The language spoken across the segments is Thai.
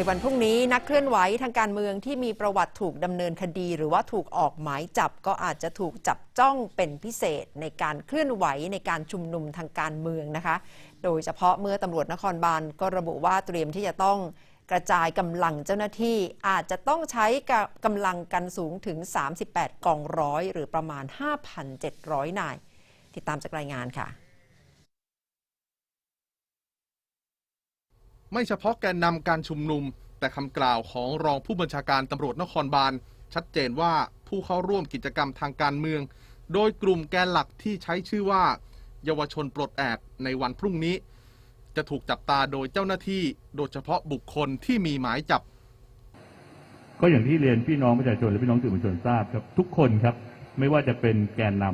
ในวันพรุ่งนี้นักเคลื่อนไหวทางการเมืองที่มีประวัติถูกดำเนินคดี หรือว่าถูกออกหมายจับก็อาจจะถูกจับจ้องเป็นพิเศษในการเคลื่อนไหวในการชุมนุมทางการเมืองนะคะ โดยเฉพาะเมื่อตำรวจนครบาลก็ระบุว่าเตรียมที่จะต้องกระจายกำลังเจ้าหน้าที่อาจจะต้องใช้กำลังกันสูงถึง 38 กองร้อย หรือประมาณ 5,700 นาย ติดตามจากรายงานค่ะ ไม่เฉพาะแกนนำการชุมนุม แต่คำกล่าวของรองผู้บัญชาการตำรวจนครบาล ชัดเจนว่าผู้เข้าร่วมกิจกรรมทางการเมือง โดยกลุ่มแกนหลักที่ใช้ชื่อว่า เยาวชนปลดแอกในวันพรุ่งนี้ จะถูกจับตาโดยเจ้าหน้าที่ โดยเฉพาะบุคคลที่มีหมายจับ ก็อย่างที่เรียนพี่น้องประชาชนและพี่น้องสื่อมวลชนทราบครับทุกคนครับไม่ว่าจะเป็นแกนน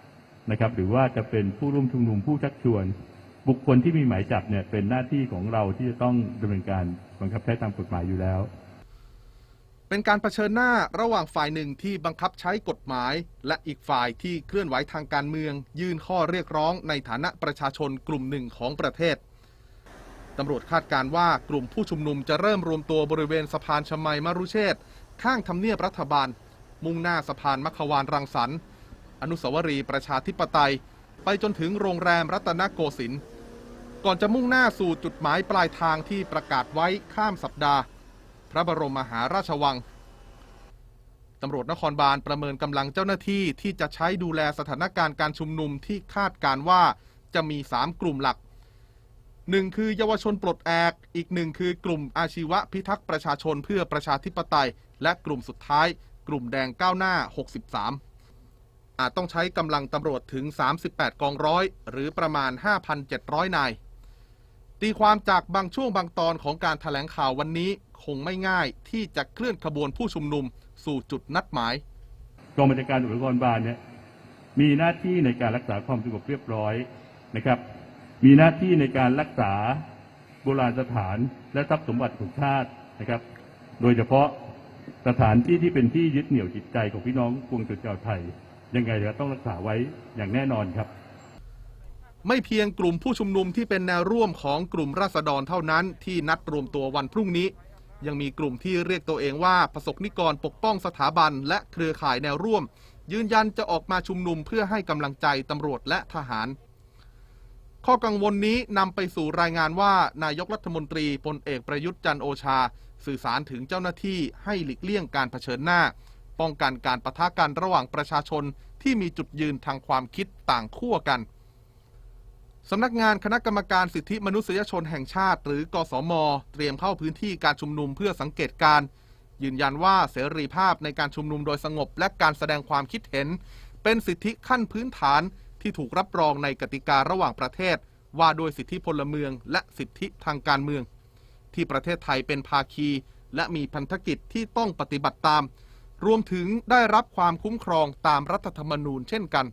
ำนะครับ หรือว่าจะเป็นผู้ร่วมชุมนุมผู้ชักชวน บุคคลที่มีหมายจับเนี่ยเป็นหน้าที่ของเราที่จะต้องดำเนินการบังคับใช้ตามกฎหมายอยู่แล้ว เป็นการเผชิญหน้าระหว่างฝ่ายหนึ่งที่บังคับใช้กฎหมาย และอีกฝ่ายที่เคลื่อนไหวทางการเมือง ยื่นข้อเรียกร้องในฐานะประชาชนกลุ่มหนึ่งของประเทศตำรวจคาดการว่ากลุ่มผู้ชุมนุมจะเริ่มรวมตัวบริเวณสะพานชมัยมรุเชษข้างทำเนียบรัฐบาล มุ่งหน้าสะพานมัขวานรังสรรค์อนุสาวรีย์ประชาธิปไตย ไปจนถึงโรงแรมรัตนโกสินทร์ ก่อนจะมุ่งหน้าสู่จุดหมายปลายทางที่ประกาศไว้ข้ามสัปดาห์ พระบรมมหาราชวังตำรวจนครบาลประเมินกำลังเจ้าหน้าที่ที่จะใช้ดูแลสถานการณ์การชุมนุมที่คาดการว่าจะมี 3 กลุ่มหลักหนึ่งคือเยาวชนปลดแอก อีกหนึ่งคือกลุ่มอาชีวะพิทักษ์ประชาชนเพื่อประชาธิปไตย และกลุ่มสุดท้าย กลุ่มแดงก้าวหน้า 63 อาจต้องใช้กำลังตำรวจถึง 38 กองร้อย หรือประมาณ 5,700 นาย ตีความจากบางช่วงบางตอนของการถแถลงข่าววันนี้คงไม่ง่ายที่จะเคลื่อนขบวนผู้ชุมนุมสู่จุดนัดหมายกองบัญชาการตำรวจนครบาลเนี่ยมีหน้าที่ในการรักษาความสงบเรียบร้อยนะครับ มีหน้าที่ในการรักษาโบราณสถานและทรัพย์สมบัติของชาตินะครับ โดยเฉพาะสถานที่ที่เป็นที่ยึดเหนี่ยวจิตใจของพี่น้องปวงชนชาวไทย ยังไงเราต้องรักษาไว้อย่างแน่นอนครับ ไม่เพียงกลุ่มผู้ชุมนุมที่เป็นแนวร่วมของกลุ่มราษฎรเท่านั้นที่นัดรวมตัววันพรุ่งนี้ ยังมีกลุ่มที่เรียกตัวเองว่าประสบนิกรปกป้องสถาบัน และเครือข่ายแนวร่วม ยืนยันจะออกมาชุมนุมเพื่อให้กำลังใจตำรวจและทหาร ข้อกังวลนี้นำไปสู่รายงานว่านายกรัฐมนตรีพลเอกประยุทธ์จันโอชา สื่อสารถึงเจ้าหน้าที่ให้หลีกเลี่ยงการเผชิญหน้า ป้องกันการปะทะกันระหว่างประชาชนที่มีจุดยืนทางความคิดต่างขั้วกัน สำนักงานคณะกรรมการสิทธิมนุษยชนแห่งชาติ หรือกสม เตรียมเข้าพื้นที่การชุมนุมเพื่อสังเกตการ ยืนยันว่าเสรีภาพในการชุมนุมโดยสงบ และการแสดงความคิดเห็น เป็นสิทธิขั้นพื้นฐานที่ถูกรับรองในกติการะหว่างประเทศ ว่าโดยสิทธิพลเมือง และสิทธิทางการเมือง ที่ประเทศไทยเป็นภาคี และมีพันธกิจที่ต้องปฏิบัติตาม รวมถึงได้รับความคุ้มครองตามรัฐธรรมนูญเช่นกัน